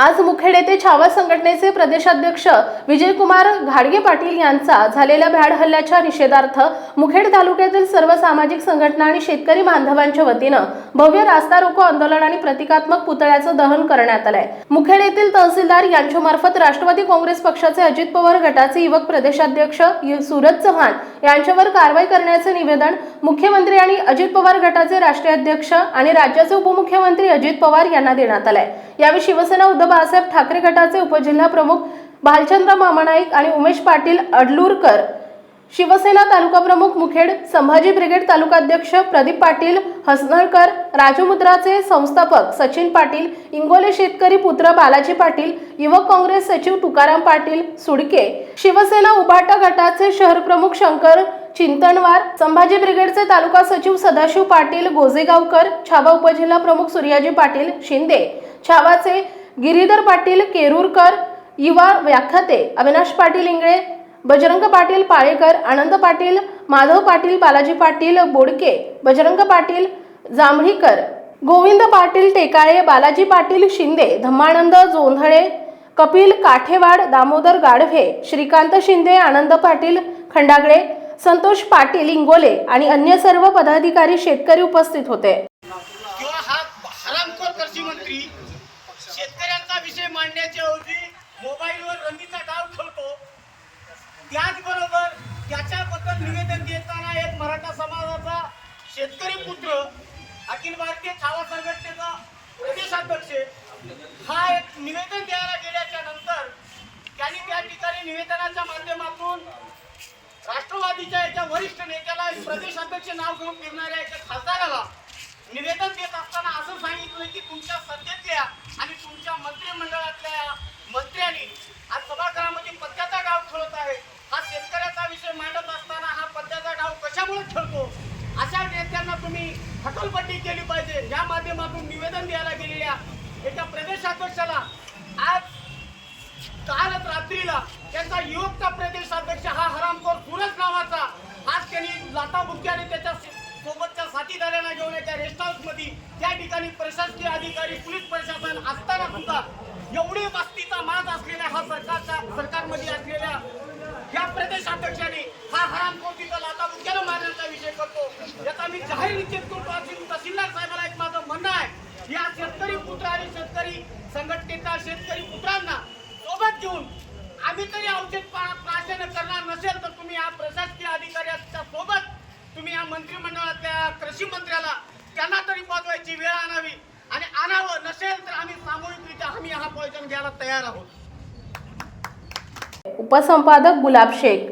आज मुखेड येथे छावा संघटनेचे प्रदेशाध्यक्ष विजयकुमार घाडगे पाटील यांचा झालेल्या भ्याड हल्ल्याच्या निषेधार्थ मुखेड तालुक्यातील सर्व सामाजिक संघटना आणि शेतकरी बांधवांच्या वतीनं भव्य रास्ता रोको आंदोलन आणि प्रतिकात्मक पुतळ्याचं दहन करण्यात आलंय. मुखेड येथील तहसीलदार यांच्या मार्फत राष्ट्रवादी काँग्रेस पक्षाचे अजित पवार गटाचे युवक प्रदेशाध्यक्ष सुरज सूरज चव्हाण यांच्यावर कारवाई करण्याचे निवेदन मुख्यमंत्री आणि अजित पवार गटाचे राष्ट्रीय अध्यक्ष आणि राज्याचे उपमुख्यमंत्री अजित पवार यांना देण्यात आलंय. यावेळी शिवसेना उद्धव बाळासाहेब ठाकरे गटाचे उपजिल्हा प्रमुख भालचंद्र मामानाईक आणि उमेश पाटील अडलूरकर. शिवसेना तालुका प्रमुख मुखेड संभाजी ब्रिगेड तालुकाध्यक्ष प्रदीप पाटील हसनळकर राजमुद्राचे संस्थापक सचिन पाटील इंगोले शेतकरी पुत्र बालाजी पाटील युवक काँग्रेस सचिव तुकाराम पाटील सुडके. शिवसेना उभाटा गटाचे शहर प्रमुख शंकर चिंतनवार संभाजी ब्रिगेडचे तालुका सचिव सदाशिव पाटील गोजेगावकर छावा उपजिल्हा प्रमुख सूर्याजी पाटील शिंदे. छावाचे गिरीधर पाटील केरूरकर युवा व्याख्याते अविनाश पाटील इंगळे बजरंग पाटील पाळेकर आनंद पाटील माधव पाटील बालाजी पाटील बोडके बजरंग पाटील जांभळीकर गोविंद पाटील टेकाळे बालाजी पाटील शिंदे धम्मानंद जोंधळे कपिल काठेवाड दामोदर गाढवे श्रीकांत शिंदे आनंद पाटील खंडागळे संतोष पाटील इंगोले आणि अन्य सर्व पदाधिकारी शेतकरी उपस्थित होते किंवा हा हरामखोर कृषी मंत्री शेतकऱ्यांचा विषय मांडण्याच्या ऐवजी मोबाईलवर रंगीचा डाव खेळतो? त्याचबरोबर त्याच्याबद्दल निवेदन देताना एक मराठा समाजाचा शेतकरी पुत्र अखिल भारतीय छावा संघटनेचा प्रदेशाध्यक्ष हा एक निवेदन द्यायला गेल्याच्यानंतर त्यांनी त्या ठिकाणी निवेदनाच्या माध्यमातून राष्ट्रवादीच्या एका वरिष्ठ नेत्याला प्रदेशाध्यक्ष नाव घेऊन फिरणाऱ्या एका खासदाराला निवेदन देत असताना असं सांगितलं की तुमच्या सध्याची आणि तुमच्या मंत्रिमंडळातल्या मंत्र्यांनी आज सभागृहामध्ये पत्त्याचा डाव खेळत आहे हा शेतकऱ्याचा विषय मांडत असताना हा पत्त्याचा डाव कशामुळे खेळतो अशा नेत्यांना हकलपट्टी हटलपट्टी केली पाहिजे. या माध्यमातून निवेदन द्यायला गेलेल्या एका प्रदेशाध्यक्षाला आज कालच रात्रीला त्यांचा युवकचा प्रदेशाध्यक्ष हा हरामखोर सूरज नावाचा आज त्यांनी लाता त्याच्या सोबतच्या साथीदारांना घेऊन एका रेस्ट हाऊसमध्ये त्या ठिकाणी प्रशासकीय अधिकारी पोलीस प्रशासन असताना सुद्धा एवढी वस्तीचा माज असलेल्या हा सरकारचा सरकारमध्ये असलेला प्रदेश प्रदेशाध्यक्षाने हा हराम तिथं लाता बुक्क्यानं मारण्याचा विषय करतो. याचा मी जाहीर निश्चित करतो. अशी तहसीलदार साहेबाला एक माझं म्हणणं आहे. या शेतकरी पुत्र आणि शेतकरी संघटनेच्या शेतकरी पुत्रांना सोबत घेऊन आम्ही तरी औषध प्राशन करणार नसेल तर तुम्ही या प्रशासकीय अधिकाऱ्याच्या सोबत तुम्ही या मंत्रिमंडळातल्या कृषी मंत्र्याला त्यांना तरी पाठवायची वेळ आणावी. आणि आणावं नसेल तर आम्ही सामूहिकरित्या आम्ही हा पॉइजन घ्यायला तयार आहोत. उपसंपादक गुलाब शेख